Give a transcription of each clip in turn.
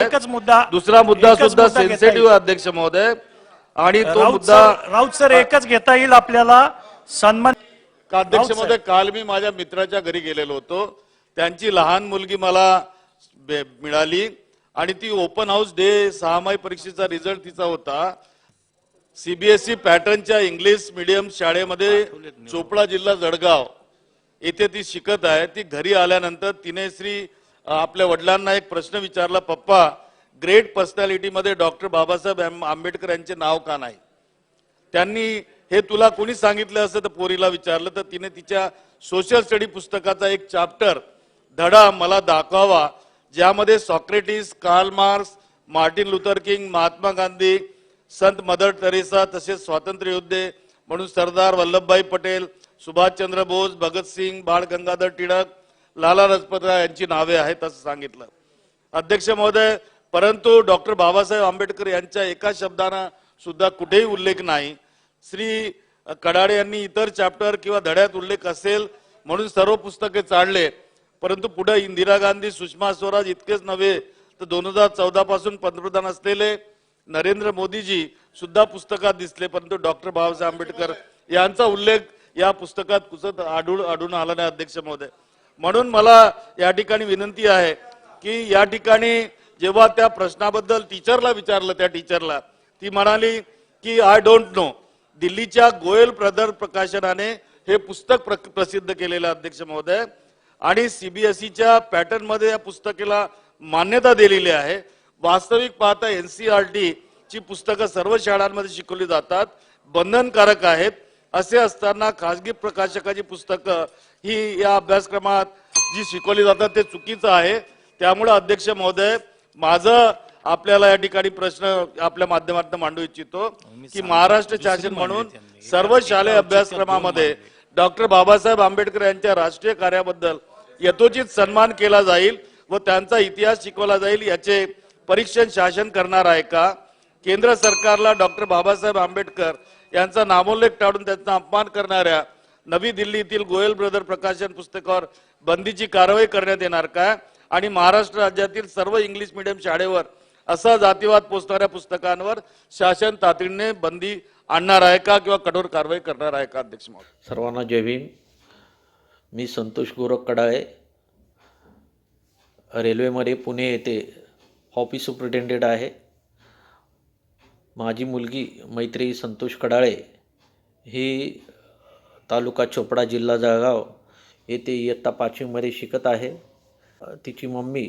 एकच मुद्दा दुसरा मुद्दा सुद्धा सेन्सिटिव्ह अध्यक्ष महोदय. आणि. तो मुद्दा राऊत सर एकच घेता येईल आपल्याला. सन्मान अध्यक्ष महोदय काल मी माझ्या मित्राच्या घरी गेलेलो होतो. त्यांची लहान मुलगी मला मिळाली. आणि ती ओपन हाऊस डे सहामाही परीक्षेचा रिझल्ट तिचा होता. सीबीएसई पॅटर्नच्या इंग्लिश मीडियम शाळेमध्ये चोपडा जिल्हा जळगाव. येथे ती शिकत आहे. ती घरी आल्यानंतर तिने श्री आपल्या वडिलांना एक प्रश्न विचारला पप्पा ग्रेट पर्सनॅलिटीमध्ये डॉक्टर बाबासाहेब आंब- आंबेडकर यांचे नाव का नाही? त्यांनी हे तुला कोणी सांगितलं असं? तर पोरीला विचारलं तर तिने तिच्या सोशल स्टडी पुस्तकाचा एक चॅप्टर धडा मला दाखवावा ज्यामध्ये Socrates Karl Marx Martin Luther King Mahatma Gandhi संत मदर टेरेसा तसेच स्वातंत्र्य योद्धे म्हणून सरदार वल्लभभाई पटेल सुभाषचंद्र बोस भगतसिंग बाळ गंगाधर टिळक लाला लजपतराय यांची नावे आहेत असं सांगितलं. अध्यक्ष महोदय परंतु डॉक्टर बाबासाहेब आंबेडकर यांच्या एका शब्दानं सुद्धा कुठेही उल्लेख नाही. श्री कडाडे यांनी इतर चॅप्टर किंवा धड्यात उल्लेख असेल म्हणून सर्व पुस्तके चाळले परंतु पुढे इंदिरा गांधी सुषमा स्वराज इतकेच नव्हे तर दोन हजार चौदा पासून पंतप्रधान असलेले नरेंद्र मोदीजी सुद्धा पुस्तकात दिसले परंतु डॉक्टर बाबासाहेब आंबेडकर यांचा उल्लेख या पुस्तकात कुसत आढळून आढळून आला नाही अध्यक्ष महोदय. म्हणून मला या ठिकाणी विनंती आहे की या ठिकाणी जेव्हा त्या प्रश्नाबद्दल टीचरला विचारलं त्या टीचरला ती म्हणाली की आय डोंट नो दिल्लीच्या गोयल ब्रदर प्रकाशनाने हे पुस्तक प्र- प्रसिद्ध केलेलं अध्यक्ष महोदय. आणि सीबीएसईच्या पॅटर्नमध्ये या पुस्तकाला मान्यता दिलेली आहे. वास्तविक पाहता एनसीआरटी ची पुस्तकं सर्व शाळांमध्ये शिकवली जातात. बंधनकारक आहेत. असे असताना खासगी प्रकाशकाची पुस्तकं ही या अभ्यासक्रमात जी शिकवली जातात ते चुकीचं आहे. त्यामुळे अध्यक्ष महोदय माझं आपल्याला या ठिकाणी प्रश्न आपल्या माध्यमातून मांडू इच्छितो की महाराष्ट्र शासन म्हणून सर्व शालेय अभ्यासक्रमामध्ये डॉक्टर बाबासाहेब आंबेडकर यांच्या राष्ट्रीय कार्याबद्दल यथोचित सन्मान केला जाईल व त्यांचा इतिहास शिकवला जाईल याचे परीक्षण शासन करणार आहे का? केंद्र सरकारला डॉक्टर बाबासाहेब आंबेडकर यांचा नामोल्लेख टाळून त्यांचा अपमान करणाऱ्या नवी दिल्लीतील गोयल ब्रदर प्रकाशन पुस्तकावर बंदीची कारवाई करण्यात येणार का आणि महाराष्ट्र राज्यातील सर्व इंग्लिश मिडियम शाळेवर असा जातीवाद पोचणाऱ्या पुस्तकांवर शासन तातडीने बंदी आणणार आहे का किंवा कठोर कारवाई करणार आहे का अध्यक्ष महोदय? सर्वांना जय भीम. मी संतोष गोरख कडाळे रेल्वेमध्ये पुणे येथे ऑफिस सुप्रिटेंडेंट आहे. माझी मुलगी मैत्री संतोष कडाळे ही तालुका चोपडा जिल्हा जळगाव येथे इयत्ता पाचवीमध्ये शिकत आहे. तिची मम्मी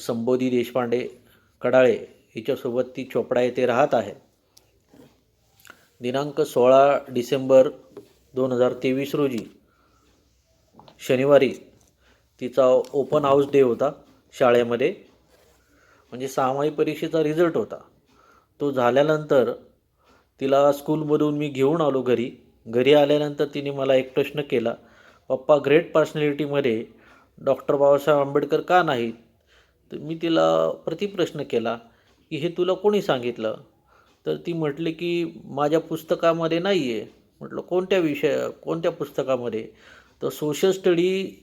संबोधी देशपांडे कडाळे हिच्यासोबत ती चोपडा येथे राहत आहे. दिनांक सोळा डिसेंबर दोन हजार तेवीस रोजी शनिवारी तिचा ओपन हाऊस डे होता शाळेमध्ये. म्हणजे सहामाही परीक्षेचा रिझल्ट होता. तो झाल्यानंतर तिला स्कूलमधून मी घेऊन आलो घरी. घरी आल्यानंतर तिने मला एक प्रश्न केला पप्पा ग्रेट पर्सनॅलिटीमध्ये डॉक्टर बाबासाहेब आंबेडकर का नाहीत? तर मी तिला प्रतिप्रश्न केला की हे तुला कोणी सांगितलं? तर ती म्हटली की माझ्या पुस्तकामध्ये नाही आहे म्हटलं कोणत्या विषय कोणत्या पुस्तकामध्ये? तर सोशल स्टडी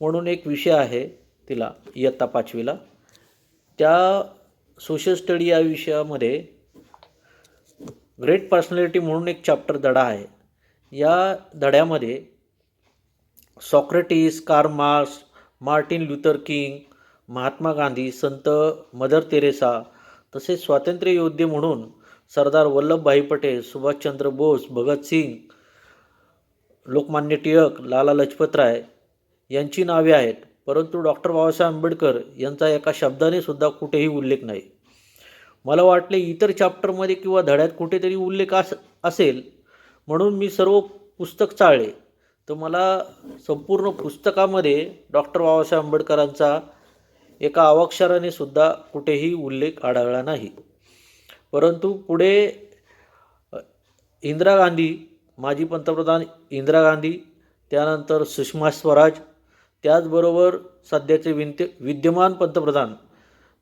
म्हणून एक विषय आहे तिला इयत्ता पाचवीला. त्या सोशल स्टडी या विषयामध्ये ग्रेट पर्सनॅलिटी म्हणून एक चॅप्टर धडा आहे. या धड्यामध्ये Socrates Karl Marx Martin Luther King Mahatma Gandhi संत मदर तेरेसा तसेच स्वातंत्र्य योद्धे म्हणून सरदार वल्लभभाई पटेल सुभाषचंद्र बोस भगतसिंग लोकमान्य टिळक लाला लजपतराय यांची नावे आहेत. परंतु डॉक्टर बाबासाहेब आंबेडकर यांचा एका शब्दाने सुद्धा कुठेही उल्लेख नाही. मला वाटले इतर चॅप्टरमध्ये किंवा धड्यात कुठेतरी उल्लेख अस असेल म्हणून मी सर्व पुस्तक चाळले. तर मला संपूर्ण पुस्तकामध्ये डॉक्टर बाबासाहेब आंबेडकरांचा एका अवाक्षराने सुद्धा कुठेही उल्लेख आढळला नाही. परंतु पुढे इंदिरा गांधी माजी पंतप्रधान इंदिरा गांधी त्यानंतर सुषमा स्वराज त्याचबरोबर सध्याचे विंत विद्यमान पंतप्रधान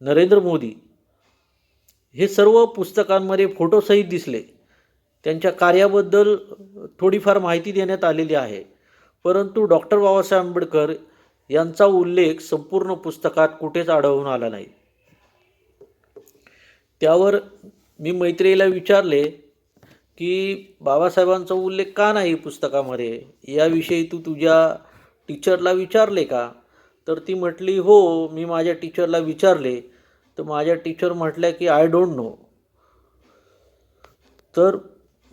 नरेंद्र मोदी हे सर्व पुस्तकांमध्ये फोटोसहित दिसले. त्यांच्या कार्याबद्दल थोडीफार माहिती देण्यात आलेली आहे. परंतु डॉक्टर बाबासाहेब आंबेडकर यांचा उल्लेख संपूर्ण पुस्तकात कुठेच आढळून आला नाही. त्यावर मी मैत्रिणीला विचारले की बाबासाहेबांचा उल्लेख का नाही पुस्तकामध्ये? याविषयी तू तुझ्या टीचरला विचारले का? तर ती म्हटली हो मी माझ्या टीचरला विचारले. तर माझ्या टीचर म्हटल्या की आय डोंट नो. तर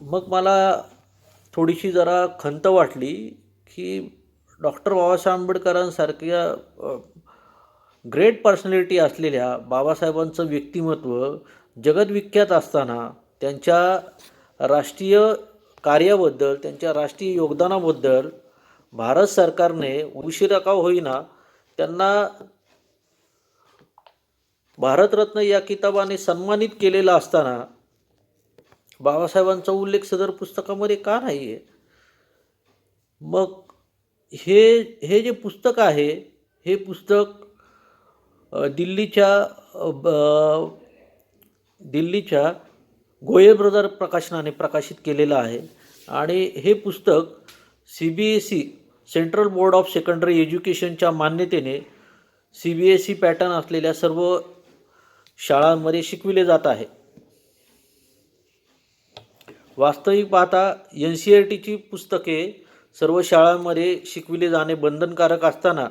मग मला थोडीशी जरा खंत वाटली की डॉक्टर बाबासाहेब आंबेडकरांसारख्या ग्रेट पर्सनॅलिटी असलेल्या बाबासाहेबांचं व्यक्तिमत्व जगदविख्यात असताना त्यांच्या राष्ट्रीय कार्याबद्दल त्यांच्या राष्ट्रीय योगदानाबद्दल भारत सरकारने उशिरा का होईना त्यांना भारतरत्न या किताबाने सन्मानित केलेला असताना बाबासाहेबांचा उल्लेख सदर पुस्तकामध्ये का नाही आहे मग हे हे जे पुस्तक आहे हे पुस्तक दिल्लीच्या ब- दिल्लीच्या गोये ब्रदर प्रकाशनाने प्रकाशित केलेलं आहे. आणि हे पुस्तक C B S E central board of secondary एज्युकेशनच्या मान्यतेने C B S E pattern असलेल्या सर्व शाळांमध्ये शिकविले जात आहे. वास्तविक पाहता एन सी आर टीची पुस्तके सर्व शाळांमध्ये शिकविले जाणे बंधनकारक असताना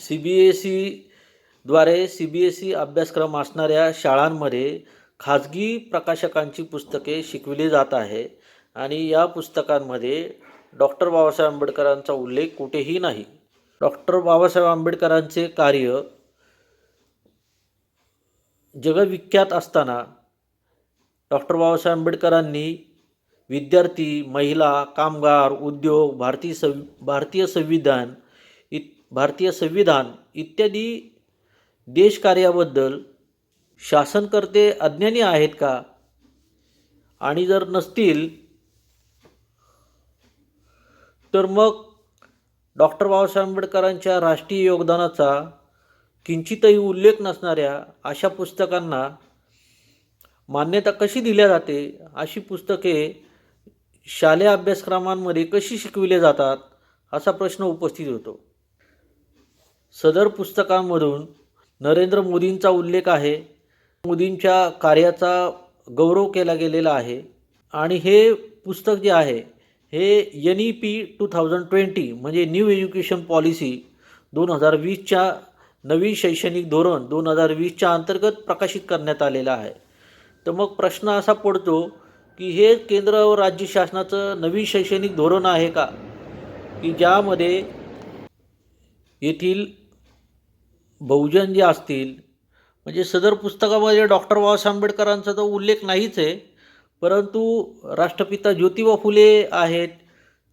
सी बी एस ईद्वारे सी बी एस ई अभ्यासक्रम असणाऱ्या शाळांमध्ये खाजगी प्रकाशकांची पुस्तके शिकविली जात आहे आणि या पुस्तकांमध्ये डॉक्टर बाबासाहेब आंबेडकरांचा उल्लेख कुठेही नाही. डॉक्टर बाबासाहेब आंबेडकरांचे कार्य जगविख्यात असताना डॉक्टर बाबासाहेब आंबेडकरांनी विद्यार्थी महिला कामगार उद्योग भारतीय सं भारतीय संविधान इत भारतीय संविधान इत्यादी देशकार्याबद्दल शासनकर्ते अज्ञानी आहेत का? आणि जर नसतील तर मग डॉक्टर बाबासाहेब आंबेडकरांच्या राष्ट्रीय योगदानाचा किंचितही उल्लेख नसणाऱ्या अशा पुस्तकांना मान्यता कशी दिल्या जाते अशी पुस्तके शालेय अभ्यासक्रमांमध्ये कशी शिकविले जातात असा प्रश्न उपस्थित होतो. सदर पुस्तकांमधून नरेंद्र मोदींचा उल्लेख आहे. मोदींच्या कार्याचा गौरव केला गेलेला आहे. आणि हे पुस्तक जे आहे हे N E P two thousand twenty म्हणजे न्यू एज्युकेशन पॉलिसी दोन हजार वीसच्या नवीन शैक्षणिक धोरण दोन हजार वीसच्या अंतर्गत प्रकाशित करण्यात आलेलं आहे. तर मग प्रश्न असा पडतो की हे केंद्र व राज्य शासनाचं नवीन शैक्षणिक धोरण आहे का? की ज्यामध्ये येथील बहुजन जे असतील म्हणजे सदर पुस्तकामध्ये डॉक्टर बाबासाहेब आंबेडकरांचा तर उल्लेख नाहीच आहे परंतु राष्ट्रपिता ज्योतिबा फुले आहेत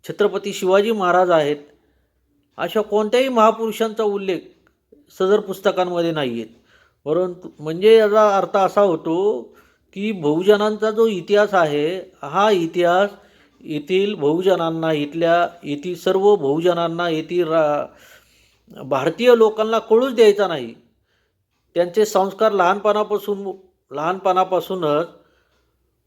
छत्रपती शिवाजी महाराज आहेत अशा कोणत्याही महापुरुषांचा उल्लेख सदर पुस्तकांमध्ये नाही आहेत परंतु म्हणजे याचा अर्थ असा होतो की बहुजनांचा जो इतिहास आहे हा इतिहास येथील बहुजनांना इथल्या येथील सर्व बहुजनांना येथील रा भारतीय लोकांना कळूच द्यायचा नाही. त्यांचे संस्कार लहानपणापासून लहानपणापासूनच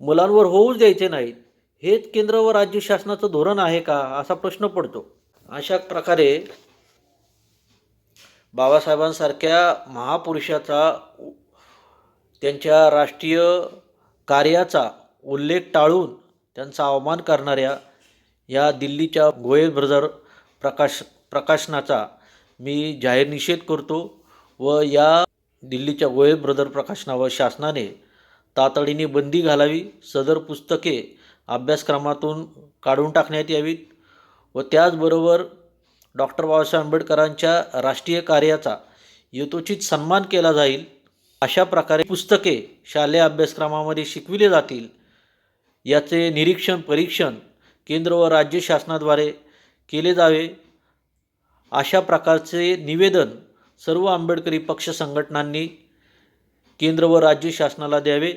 मुलांवर होऊच द्यायचे नाहीत. हेच केंद्र व राज्य शासनाचं धोरण आहे का? असा प्रश्न पडतो. अशा प्रकारे बाबासाहेबांसारख्या महापुरुषाचा त्यांच्या राष्ट्रीय कार्याचा उल्लेख टाळून त्यांचा अवमान करणाऱ्या या दिल्लीच्या गोयल ब्रदर प्रकाश प्रकाशनाचा मी जाहीर निषेध करतो व या दिल्लीच्या गोयल ब्रदर प्रकाशनावर शासनाने तातडीने बंदी घालावी सदर पुस्तके अभ्यासक्रमातून काढून टाकण्यात यावीत व त्याचबरोबर डॉक्टर बाबासाहेब आंबेडकरांच्या राष्ट्रीय कार्याचा यथोचित सन्मान केला जाईल. अशा प्रकारे पुस्तके शालेय अभ्यासक्रमामध्ये शिकविले जातील. याचे निरीक्षण परीक्षण केंद्र व राज्य शासनाद्वारे केले जावे. अशा प्रकारचे निवेदन सर्व आंबेडकरी पक्ष संघटनांनी केंद्र व राज्य शासनाला द्यावे.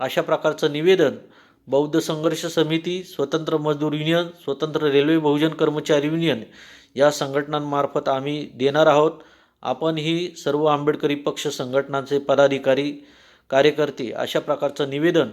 अशा प्रकारचं निवेदन बौद्ध संघर्ष समिती स्वतंत्र मजदूर युनियन स्वतंत्र रेल्वे बहुजन कर्मचारी युनियन या संघटनांमार्फत आम्ही देणार आहोत. आपण ही सर्व आंबेडकरी पक्ष संघटनांचे पदाधिकारी कार्यकर्ते अशा प्रकारचं निवेदन